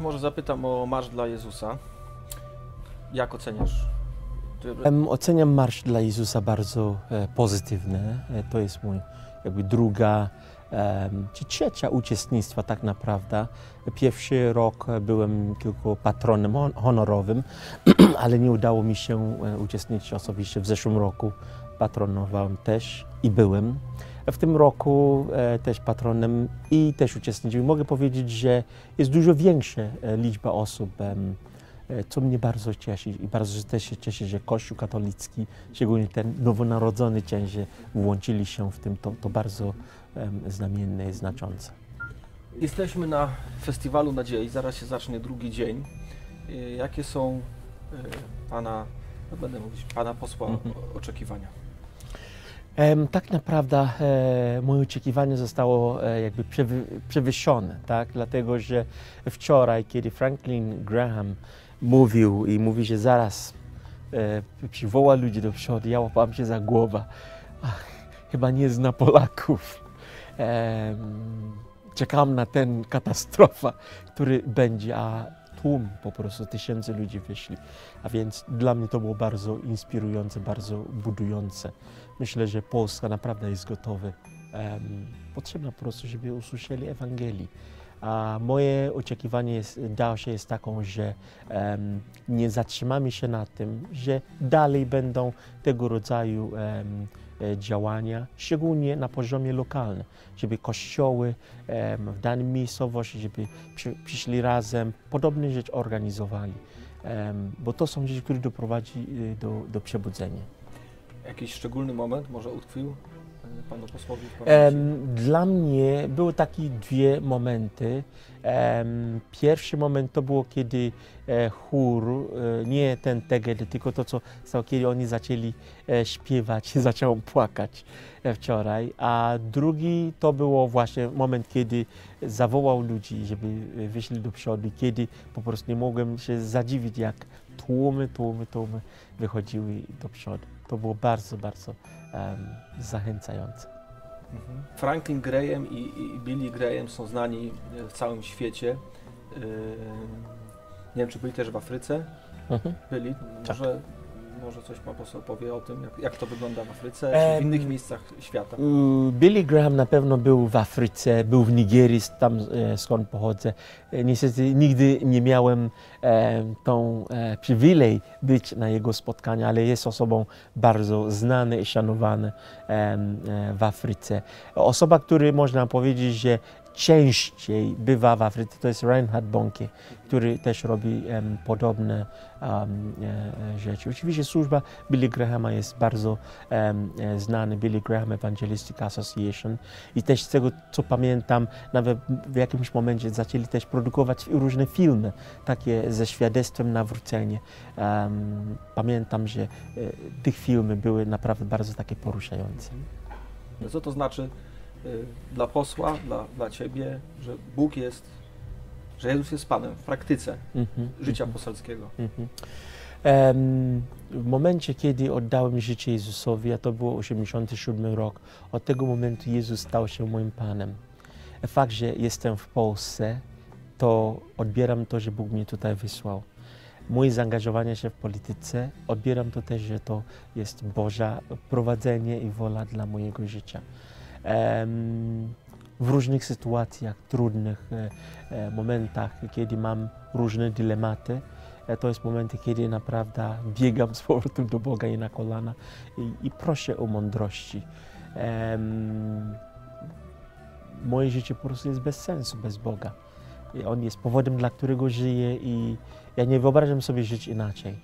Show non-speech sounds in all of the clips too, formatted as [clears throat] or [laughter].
może zapytam o Marsz dla Jezusa. Jak oceniasz? Oceniam Marsz dla Jezusa bardzo e, pozytywnie. To jest mój jakby druga czy trzecia uczestnictwa tak naprawdę. Pierwszy rok e, byłem tylko patronem hon- honorowym, [clears throat] ale nie udało mi się e, uczestniczyć osobiście w zeszłym roku. Patronowałem też i byłem. W tym roku e, też patronem i też uczestniczyłem. Mogę powiedzieć, że jest dużo większa e, liczba osób, e, co mnie bardzo cieszy i bardzo też się cieszę, że Kościół katolicki, szczególnie ten nowonarodzony część, włączyli się w tym, to, to bardzo znamienne i znaczące. Jesteśmy na Festiwalu Nadziei, zaraz się zacznie drugi dzień. Jakie są Pana, no będę mówić, Pana posła Mhm. oczekiwania? Tak naprawdę e, moje oczekiwanie zostało e, jakby przewy, przewyższone, tak? dlatego że wczoraj, kiedy Franklin Graham mówił i mówi, że zaraz e, przywoła ludzi do przodu, ja łapałem się za głowę. Ach, chyba nie zna Polaków. Czekam na ten katastrofa, który będzie, a tłum po prostu, tysięcy ludzi wyszli. A więc dla mnie to było bardzo inspirujące, bardzo budujące. Myślę, że Polska naprawdę jest gotowa. Um, potrzebna po prostu, żeby usłyszeli Ewangelii. A moje oczekiwanie jest, dalsze jest taką, że em, nie zatrzymamy się na tym, że dalej będą tego rodzaju e, działania, szczególnie na poziomie lokalnym, żeby kościoły w danej miejscowości, żeby przy, przyszli razem, podobne rzeczy organizowali, bo to są rzeczy, które doprowadzi y, do, do przebudzenia. Jakiś szczególny moment może utkwił Panu posłowi Dla mnie były takie dwie momenty. Pierwszy moment to było, kiedy e, chór, e, nie ten teged, tylko to, co stało, kiedy oni zaczęli e, śpiewać, [laughs] zacząłem płakać wczoraj. A drugi to było właśnie moment, kiedy zawołał ludzi, żeby wyszli do przodu, kiedy po prostu nie mogłem się zadziwić, jak tłumy, tłumy, tłumy wychodziły do przodu. To było bardzo, bardzo em, zachęcające. Mhm. Franklin Graham i, i Billy Graham są znani w całym świecie. Y, Nie wiem, czy byli też w Afryce. Mhm. Byli. Tak. Może, coś Pan poseł powie o tym, jak, jak to wygląda w Afryce, czy w innych miejscach świata. Mm, Billy Graham na pewno był w Afryce, był w Nigerii, tam e, skąd pochodzę. E, Niestety nigdy nie miałem e, tą e, przywilej być na jego spotkaniu, ale jest osobą bardzo znany i szanowany em, e, w Afryce. Osoba, który można powiedzieć, że częściej bywa w Afryce, to jest Reinhard Bonke, który też robi em, podobne em, e, rzeczy. Oczywiście służba Billy Grahama jest bardzo em, e, znany, Billy Graham Evangelistic Association i też z tego, co pamiętam, nawet w jakimś momencie zaczęli też produkować różne filmy, takie ze świadectwem nawrócenia. Em, pamiętam, że e, tych filmy były naprawdę bardzo takie poruszające. Co to znaczy dla posła, dla, dla Ciebie, że Bóg jest, że Jezus jest Panem w praktyce Mhm, życia mhm. poselskiego? Em, w momencie, kiedy oddałem życie Jezusowi, a to było 87 rok, od tego momentu Jezus stał się moim Panem. Fakt, że jestem w Polsce, to odbieram to, że Bóg mnie tutaj wysłał. Moje zaangażowanie się w polityce, odbieram to też, że to jest Boża prowadzenie i wola dla mojego życia. W różnych sytuacjach, trudnych e, e, momentach, kiedy mam różne dylematy, E, To jest momenty, kiedy naprawdę biegam z powrotem do Boga i na kolana i, i proszę o mądrości. Moje życie po prostu jest bez sensu bez Boga. On jest powodem, dla którego żyję i ja nie wyobrażam sobie żyć inaczej.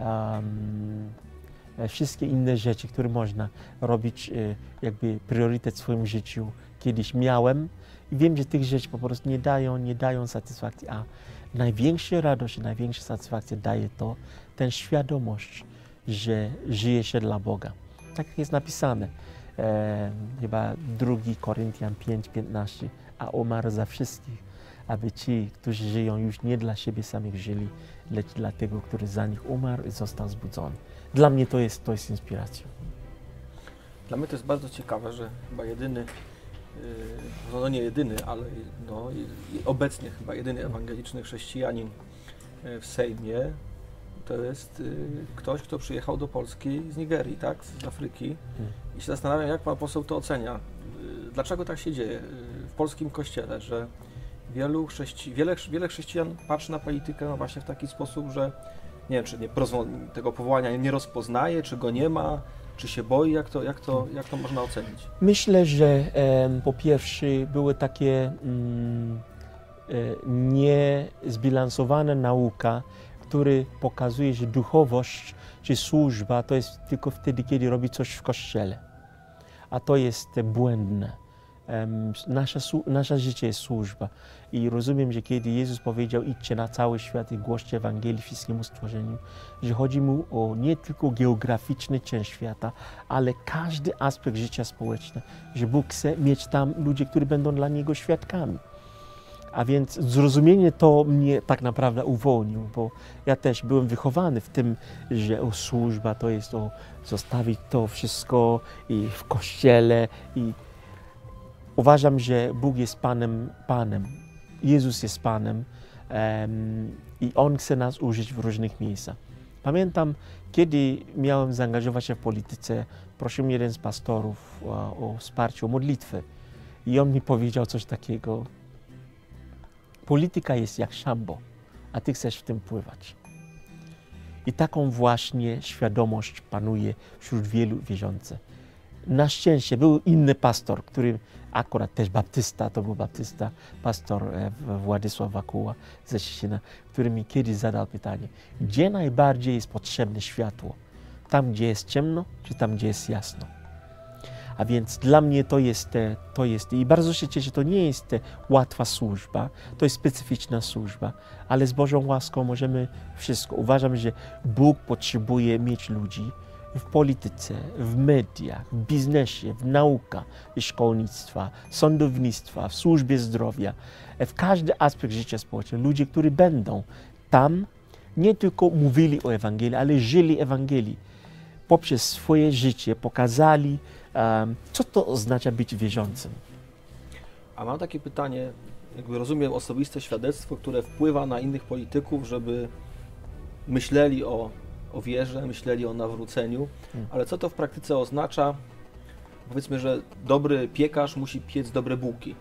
E, wszystkie inne rzeczy, które można robić, e, jakby priorytet w swoim życiu, kiedyś miałem i wiem, że tych rzeczy po prostu nie dają, nie dają satysfakcji, a największa radość największa satysfakcja daje to, ten świadomość, że żyje się dla Boga. Tak jak jest napisane, e, chyba 2 Koryntian 5, 15, a umarł za wszystkich, aby ci, którzy żyją już nie dla siebie samych żyli, lecz dla tego, który za nich umarł i został zbudzony. Dla mnie to jest, to jest inspiracją. Dla mnie to jest bardzo ciekawe, że chyba jedyny no nie jedyny, ale no, obecnie chyba jedyny ewangeliczny chrześcijanin w Sejmie, to jest ktoś, kto przyjechał do Polski z Nigerii, tak, z Afryki. Hmm. I się zastanawiam, jak pan poseł to ocenia. Dlaczego tak się dzieje w polskim kościele, że wielu chrześci wiele, wiele chrześcijan patrzy na politykę no właśnie w taki sposób, że nie wiem, czy nie, tego powołania nie rozpoznaje, czy go nie ma, czy się boi, jak to, jak to, jak to można ocenić? Myślę, że po pierwsze były takie mm, e, niezbilansowane nauka, który pokazuje, że duchowość czy służba to jest tylko wtedy, kiedy robi coś w kościele. A to jest błędne. Nasza, nasze życie jest służba. I rozumiem, że kiedy Jezus powiedział idźcie na cały świat i głoście Ewangelii wszystkiemu stworzeniu, że chodzi mu o nie tylko geograficzny część świata, ale każdy aspekt życia społecznego, że Bóg chce mieć tam ludzi, którzy będą dla Niego świadkami. A więc zrozumienie to mnie tak naprawdę uwolnił, bo ja też byłem wychowany w tym, że o służba to jest o zostawić to wszystko i w kościele i uważam, że Bóg jest Panem, Panem. Jezus jest Panem um, i On chce nas użyć w różnych miejscach. Pamiętam, kiedy miałem zaangażować się w polityce, prosił mnie jeden z pastorów o, o wsparcie, o modlitwę. I on mi powiedział coś takiego, Polityka jest jak szambo, a ty chcesz w tym pływać. I taką właśnie świadomość panuje wśród wielu wierzących. Na szczęście był inny pastor, który akurat też baptysta, to był baptysta, pastor e, Władysław Wakuła ze Szczecina, który mi kiedyś zadał pytanie, gdzie najbardziej jest potrzebne światło? Tam, gdzie jest ciemno, czy tam, gdzie jest jasno? A więc dla mnie to jest, to jest i bardzo się cieszę, to nie jest łatwa służba, to jest specyficzna służba, ale z Bożą łaską możemy wszystko. Uważam, że Bóg potrzebuje mieć ludzi w polityce, w mediach, w biznesie, w nauce, w szkolnictwa, sądownictwa, w służbie zdrowia, w każdy aspekt życia społecznego. Ludzie, którzy będą tam nie tylko mówili o Ewangelii, ale żyli Ewangelii. Poprzez swoje życie pokazali, co to oznacza być wierzącym? A mam takie pytanie, jakby rozumiem osobiste świadectwo, które wpływa na innych polityków, żeby myśleli o, o wierze, myśleli o nawróceniu, hmm. ale co to w praktyce oznacza? Powiedzmy, że dobry piekarz musi piec dobre bułki.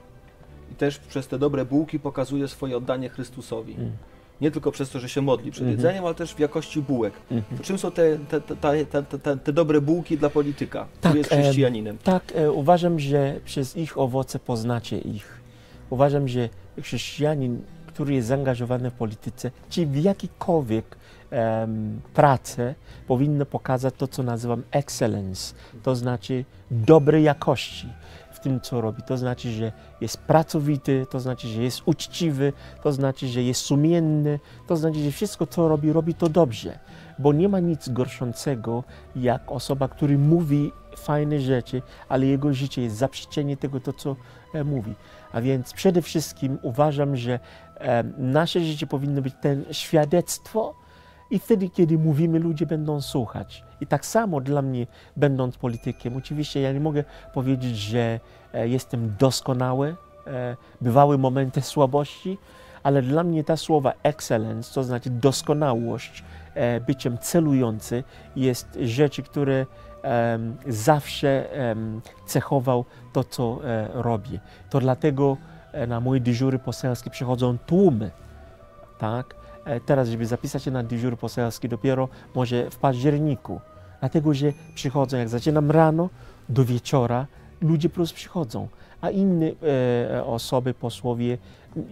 I też przez te dobre bułki pokazuje swoje oddanie Chrystusowi. Hmm nie tylko przez to, że się modli przed mhm. jedzeniem, ale też w jakości bułek. Mhm. To czym są te, te, te, te, dobre bułki dla polityka, tak, który jest chrześcijaninem? Tak, e, uważam, że przez ich owoce poznacie ich. Uważam, że chrześcijanin, który jest zaangażowany w polityce, czy w jakikolwiek um, pracę, powinno pokazać to, co nazywam excellence, to znaczy dobrej jakości w tym, co robi. To znaczy, że jest pracowity, to znaczy, że jest uczciwy, to znaczy, że jest sumienny, to znaczy, że wszystko, co robi, robi to dobrze. Bo nie ma nic gorszącego, jak osoba, który mówi fajne rzeczy, ale jego życie jest zaprzeczenie tego, to, co e, mówi. A więc przede wszystkim uważam, że e, nasze życie powinno być ten świadectwo, i wtedy, kiedy mówimy, ludzie będą słuchać. I tak samo dla mnie, będąc politykiem, oczywiście ja nie mogę powiedzieć, że e, jestem doskonały, e, bywały momenty słabości, ale dla mnie ta słowa excellence, to znaczy doskonałość, byciem celujący, jest rzeczy, które zawsze cechował to, co robię. To dlatego na moje dyżury poselskie przychodzą tłumy, tak? E, teraz, żeby zapisać się na dyżur poselski dopiero może w październiku. Dlatego, że przychodzą, jak zaczynam rano, do wieczora, ludzie prostu przychodzą. A inne e, osoby, posłowie,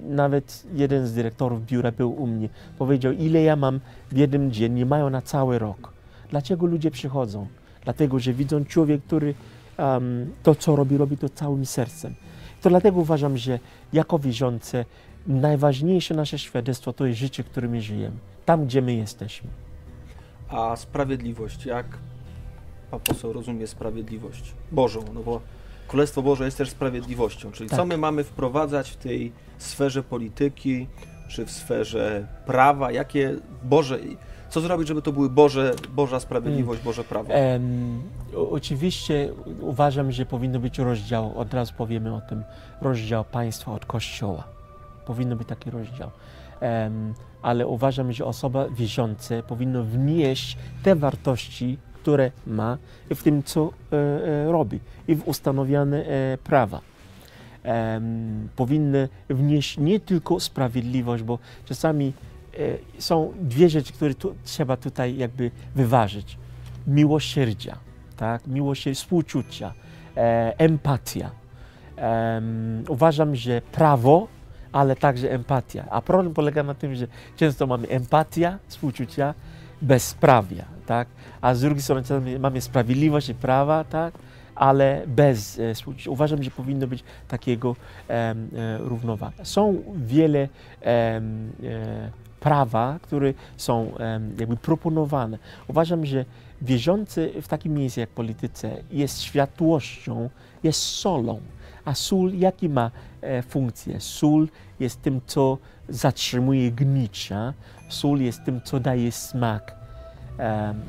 nawet jeden z dyrektorów biura był u mnie, powiedział, ile ja mam w jednym dzień, nie mają na cały rok. Dlaczego ludzie przychodzą? Dlatego, że widzą człowiek, który um, to, co robi, robi to całym sercem. To dlatego uważam, że jako wierzący najważniejsze nasze świadectwo to jest życie, którym żyjemy, tam, gdzie my jesteśmy. A sprawiedliwość, jak pan poseł rozumie sprawiedliwość Bożą? No bo Królestwo Boże jest też sprawiedliwością, czyli tak. co my mamy wprowadzać w tej sferze polityki, czy w sferze prawa, jakie Boże, Co zrobić, żeby to były Boże, Boża sprawiedliwość, Boże prawo? O- oczywiście uważam, że powinno być rozdział, od razu powiemy o tym, rozdział państwa od kościoła. Powinno być taki rozdział. Em, ale uważam, że osoba wierząca powinna wnieść te wartości, które ma w tym, co e, e, robi i w ustanowione e, prawa. Em, powinny wnieść nie tylko sprawiedliwość, bo czasami są dwie rzeczy, które tu, trzeba tutaj jakby wyważyć. Miłosierdzia, tak? Miłosierdzia, współczucia, e, empatia. Em, uważam, że prawo, ale także empatia. A problem polega na tym, że często mamy empatia, współczucia, bezprawia, tak? A z drugiej strony mamy sprawiedliwość i prawa, tak? Ale bez e, współczucia. Uważam, że powinno być takiego em, e, równowaga. Są wiele e, prawa, które są jakby proponowane. Uważam, że wierzący w takim miejscu jak polityce jest światłością, jest solą. A sól jaki ma e, funkcję? Sól jest tym, co zatrzymuje gnicia, sól jest tym, co daje smak.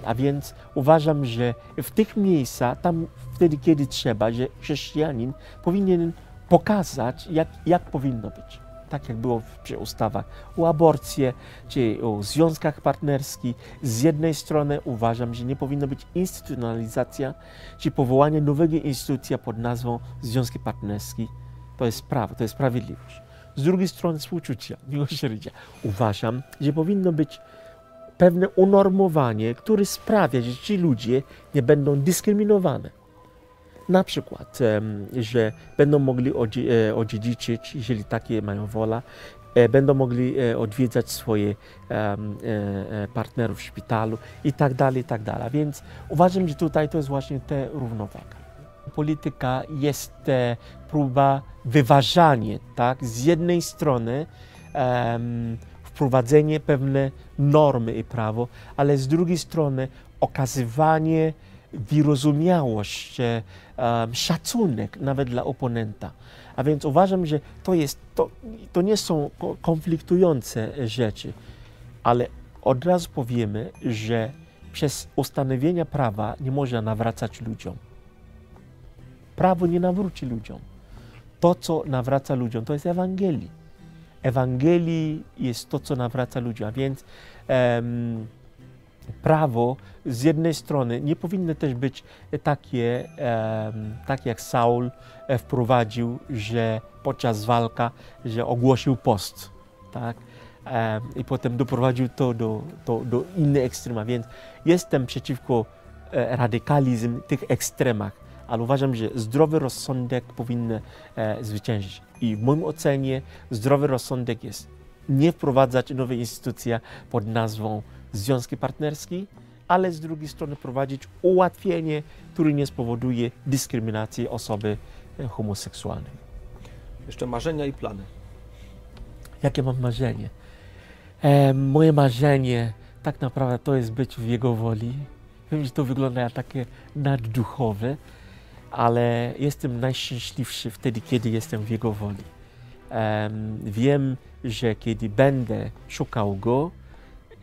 A więc uważam, że w tych miejscach, tam wtedy, kiedy trzeba, że chrześcijanin powinien pokazać, jak, jak powinno być. Tak jak było przy ustawach o aborcji, czy o związkach partnerskich. Z jednej strony uważam, że nie powinno być instytucjonalizacja, czy powołanie nowego instytucja pod nazwą związki partnerskie. To jest prawo, to jest sprawiedliwość. Z drugiej strony współczucia, [laughs] miłosierdzia. Uważam, że powinno być pewne unormowanie, które sprawia, że ci ludzie nie będą dyskryminowani. Na przykład, że będą mogli e, odziedziczyć, jeżeli takie mają wola, e, będą mogli e, odwiedzać swoje partnerów w szpitalu i tak dalej, i tak dalej. Więc uważam, że tutaj to jest właśnie ta równowaga. Polityka jest próba wyważania, tak? Z jednej strony wprowadzenie pewne normy i prawo, ale z drugiej strony okazywanie wyrozumiałość, e, szacunek nawet dla oponenta. A więc uważam, że to, jest, to, to nie są ko- konfliktujące rzeczy, ale od razu powiemy, że przez ustanowienie prawa nie można nawracać ludziom. Prawo nie nawróci ludziom. To, co nawraca ludziom, to jest Ewangelii. Ewangelii jest to, co nawraca ludziom. A więc prawo z jednej strony nie powinno też być takie, tak jak Saul e, wprowadził, że podczas walka, że ogłosił post, tak? I potem doprowadził to do, do, do innych ekstrema, więc jestem przeciwko e, radykalizm tych ekstremach, ale uważam, że zdrowy rozsądek powinien zwyciężyć. I w moim ocenie zdrowy rozsądek jest nie wprowadzać nowej instytucji pod nazwą związki partnerskie, ale z drugiej strony prowadzić ułatwienie, które nie spowoduje dyskryminacji osoby e, homoseksualnej. Jeszcze marzenia i plany. Jakie mam marzenie? E, moje marzenie tak naprawdę to jest być w Jego woli. Wiem, że to wygląda jak takie nadduchowe, ale jestem najszczęśliwszy wtedy, kiedy jestem w Jego woli. Em, wiem, że kiedy będę szukał Go,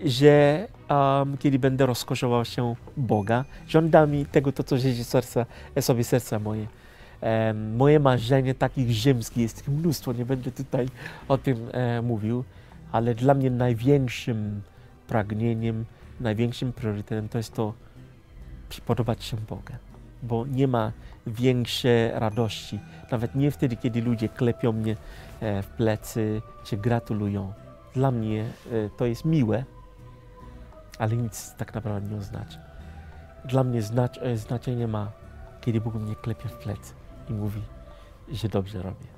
że em, kiedy będę rozkoszował się Boga, że On da mi tego, to co życzy serca, sobie serca moje. Moje marzenie takich ziemskich jest mnóstwo, nie będę tutaj o tym e, mówił, ale dla mnie największym pragnieniem, największym priorytetem to jest to podobać się Boga, bo nie ma większej radości, nawet nie wtedy, kiedy ludzie klepią mnie e, w plecy czy gratulują. Dla mnie e, to jest miłe, ale nic tak naprawdę nie oznacza. Dla mnie znac- e, znaczenie ma, kiedy Bóg mnie klepie w plecy i mówi, że dobrze robię.